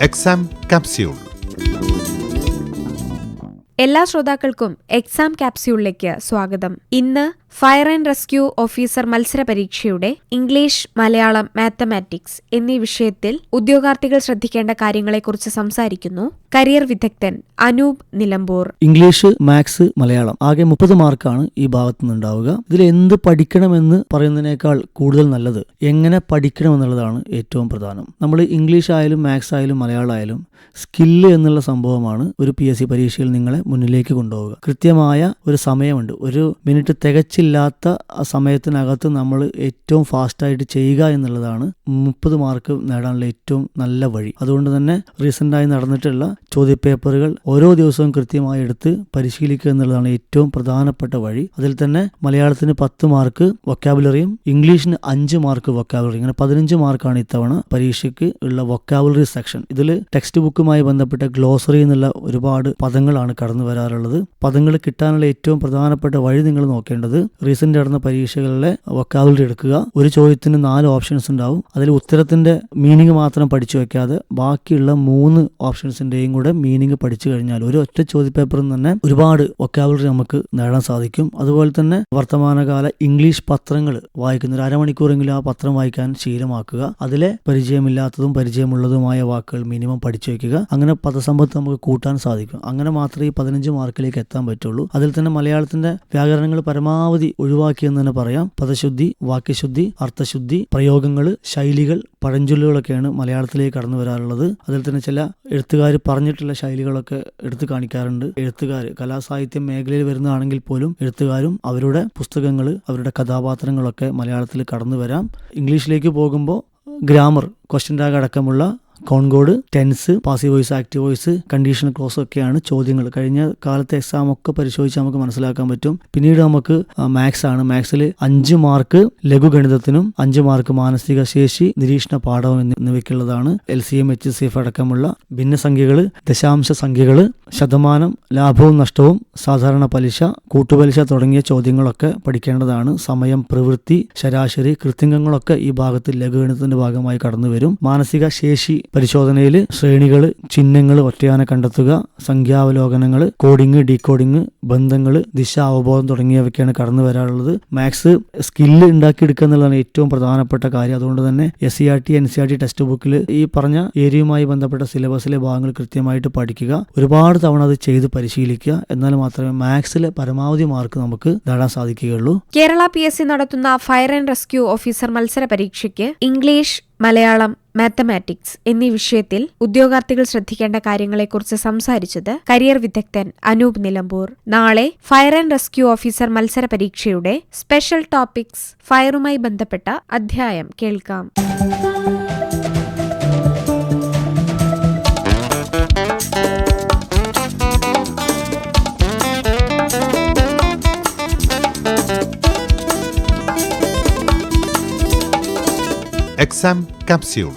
Exam capsule എല്ലാ ശ്രോതാക്കൾക്കും exam ക്യാപ്സ്യൂളിലേക്ക് സ്വാഗതം. ഇന്ന് ഫയർ ആൻഡ് റെസ്ക്യൂ ഓഫീസർ മത്സര പരീക്ഷയുടെ ഇംഗ്ലീഷ് മലയാളം മാത്തമാറ്റിക്സ് എന്നീ വിഷയത്തിൽ ഉദ്യോഗാർത്ഥികൾ ശ്രദ്ധിക്കേണ്ട കാര്യങ്ങളെക്കുറിച്ച് സംസാരിക്കുന്നു കരിയർ വിദഗ്ധൻ അനൂപ് നിലമ്പൂർ. ഇംഗ്ലീഷ് മാത്സ് മലയാളം ആകെ മുപ്പത് മാർക്കാണ് ഈ ഭാഗത്തു നിന്നുണ്ടാവുക. ഇതിൽ എന്ത് പഠിക്കണമെന്ന് പറയുന്നതിനേക്കാൾ കൂടുതൽ നല്ലത് എങ്ങനെ പഠിക്കണം എന്നുള്ളതാണ് ഏറ്റവും പ്രധാനം. നമ്മൾ ഇംഗ്ലീഷ് ആയാലും മാത്സ് ആയാലും മലയാളം ആയാലും സ്കില്ല് എന്നുള്ള സംഭവമാണ് ഒരു പി എസ് സി പരീക്ഷയിൽ നിങ്ങളെ മുന്നിലേക്ക് കൊണ്ടുപോവുക. കൃത്യമായ ഒരു സമയമുണ്ട്. ഒരു മിനിറ്റ് തികച്ചില്ലാത്ത ആ സമയത്തിനകത്ത് നമ്മൾ ഏറ്റവും ഫാസ്റ്റായിട്ട് ചെയ്യുക എന്നുള്ളതാണ് മുപ്പത് മാർക്ക് നേടാനുള്ള ഏറ്റവും നല്ല വഴി. അതുകൊണ്ട് തന്നെ റീസെന്റായി നടന്നിട്ടുള്ള ചോദ്യപേപ്പറുകൾ ഓരോ ദിവസവും കൃത്യമായി എടുത്ത് പരിശീലിക്കുക എന്നുള്ളതാണ് ഏറ്റവും പ്രധാനപ്പെട്ട വഴി. അതിൽ തന്നെ മലയാളത്തിന് പത്ത് മാർക്ക് വൊക്കാബുലറിയും ഇംഗ്ലീഷിന് അഞ്ച് മാർക്ക് വൊക്കാബുലറി ഇങ്ങനെ പതിനഞ്ച് മാർക്കാണ് ഇത്തവണ പരീക്ഷയ്ക്ക് ഉള്ള വൊക്കാബുലറി സെക്ഷൻ ഇതിൽ ടെക്സ്റ്റ് ബുക്കുമായി ബന്ധപ്പെട്ട ഗ്ലോസറി എന്നുള്ള ഒരുപാട് പദങ്ങളാണ് കടന്നു വരാറുള്ളത് പദങ്ങൾ കിട്ടാനുള്ള ഏറ്റവും പ്രധാനപ്പെട്ട വഴി നിങ്ങൾ നോക്കേണ്ടത് റീസെന്റ് നടന്ന പരീക്ഷകളിലെ വൊക്കാബുലറി എടുക്കുക. ഒരു ചോദ്യത്തിന് നാല് ഓപ്ഷൻസ് ഉണ്ടാവും. അതിൽ ഉത്തരത്തിന്റെ മീനിങ് മാത്രം പഠിച്ചു വെക്കാതെ ബാക്കിയുള്ള മൂന്ന് ഓപ്ഷൻസിന്റെയും കൂടെ മീനിങ് പഠിച്ചു കഴിഞ്ഞാൽ ഒരു ഒറ്റ ചോദ്യപേപ്പറിൽ തന്നെ ഒരുപാട് വൊക്കാബുലറി നമുക്ക് നേടാൻ സാധിക്കും. അതുപോലെ തന്നെ വർത്തമാനകാല ഇംഗ്ലീഷ് പത്രങ്ങൾ വായിക്കുന്ന ഒരു അരമണിക്കൂറെങ്കിലും ആ പത്രം വായിക്കാൻ ശീലമാക്കുക. അതിലെ പരിചയമില്ലാത്തതും പരിചയമുള്ളതുമായ വാക്കുകൾ മിനിമം പഠിച്ചു വെക്കുക. അങ്ങനെ പദസമ്പത്ത് നമുക്ക് കൂട്ടാൻ സാധിക്കും. അങ്ങനെ മാത്രമേ ഈ പതിനഞ്ച് മാർക്കിലേക്ക് എത്താൻ പറ്റുള്ളൂ. അതിൽ തന്നെ മലയാളത്തിന്റെ വ്യാകരണങ്ങൾ പരമാവധി ഒഴിവാക്കിയെന്ന് തന്നെ പറയാം. പദശുദ്ധി വാക്യശുദ്ധി അർത്ഥശുദ്ധി പ്രയോഗങ്ങൾ ശൈലികൾ പഴഞ്ചൊല്ലുകളൊക്കെയാണ് മലയാളത്തിലേക്ക് കടന്നു വരാറുള്ളത്. അതിൽ തന്നെ ചില എഴുത്തുകാർ പറഞ്ഞിട്ടുള്ള ശൈലികളൊക്കെ എടുത്തു കാണിക്കാറുണ്ട്. എഴുത്തുകാർ കലാസാഹിത്യ മേഖലയിൽ വരുന്നതാണെങ്കിൽ പോലും എഴുത്തുകാരും അവരുടെ പുസ്തകങ്ങൾ അവരുടെ കഥാപാത്രങ്ങളൊക്കെ മലയാളത്തിൽ കടന്നു വരാം. ഇംഗ്ലീഷിലേക്ക് പോകുമ്പോൾ ഗ്രാമർ ക്വസ്റ്റ്യൻ ടാഗ് അടക്കമുള്ള concord tense passive voice active voice conditional clause ഒക്കെയാണ് ചോദ്യങ്ങൾ. കഴിഞ്ഞ കാലത്തെ എക്സാം ഒക്കെ പരിശോധിച്ച് നമുക്ക് മനസ്സിലാക്കാൻ പറ്റും. പിന്നീട് നമുക്ക് മാത്സ് ആണ്. മാത്സിൽ അഞ്ച് മാർക്ക് ലഘുഗണിതത്തിനും അഞ്ച് മാർക്ക് മാനസിക ശേഷി നിരീക്ഷണ പാഠവും എന്നിവയ്ക്കുള്ളതാണ് L C M H C F അടക്കമുള്ള ഭിന്നസംഖ്യകൾ ദശാംശ സംഖ്യകൾ ശതമാനം ലാഭവും നഷ്ടവും സാധാരണ പലിശ കൂട്ടുപലിശ തുടങ്ങിയ ചോദ്യങ്ങളൊക്കെ പഠിക്കേണ്ടതാണ്. സമയം പ്രവൃത്തി ശരാശരി കൃത്യങ്ങളൊക്കെ ഈ ഭാഗത്ത് ലഘുഗണിതത്തിന്റെ ഭാഗമായി കടന്നു വരും മാനസിക ശേഷി പരിശോധനയിൽ ശ്രേണികൾ ചിഹ്നങ്ങൾ ഒറ്റയാനെ കണ്ടെത്തുക സംഖ്യാവലോകനങ്ങൾ കോഡിംഗ് ഡീകോഡിംഗ് ബന്ധങ്ങൾ ദിശ അവബോധം തുടങ്ങിയവയ്ക്കാണ് കടന്നു വരാറുള്ളത്. മാത്സ് സ്കില്ല് ഉണ്ടാക്കിയെടുക്കുക എന്നുള്ളതാണ് ഏറ്റവും പ്രധാനപ്പെട്ട കാര്യം. അതുകൊണ്ട് തന്നെ S C R T N C R T text ബുക്കിൽ ഈ പറഞ്ഞ ഏരിയയുമായി ബന്ധപ്പെട്ട സിലബസിലെ ഭാഗങ്ങൾ കൃത്യമായിട്ട് പഠിക്കുക. ഒരുപാട് തവണ അത് ചെയ്ത് പരിശീലിക്കുക. എന്നാൽ മാത്രമേ മാത്സിലെ പരമാവധി മാർക്ക് നമുക്ക് നേടാൻ സാധിക്കുകയുള്ളൂ. കേരള പി എസ് സി നടത്തുന്ന ഫയർ ആൻഡ് റെസ്ക്യൂ ഓഫീസർ മത്സര പരീക്ഷയ്ക്ക് ഇംഗ്ലീഷ് മലയാളം മാത്തമാറ്റിക്സ് എന്നീ വിഷയത്തിൽ ഉദ്യോഗാർത്ഥികൾ ശ്രദ്ധിക്കേണ്ട കാര്യങ്ങളെക്കുറിച്ച് സംസാരിച്ചത് കരിയർ വിദഗ്ധൻ അനൂപ് നിലമ്പൂർ. നാളെ ഫയർ ആൻഡ് റെസ്ക്യൂ ഓഫീസർ മത്സര പരീക്ഷയുടെ സ്പെഷ്യൽ ടോപ്പിക്സ് ഫയറുമായി ബന്ധപ്പെട്ട അധ്യായം കേൾക്കാം. Exam capsule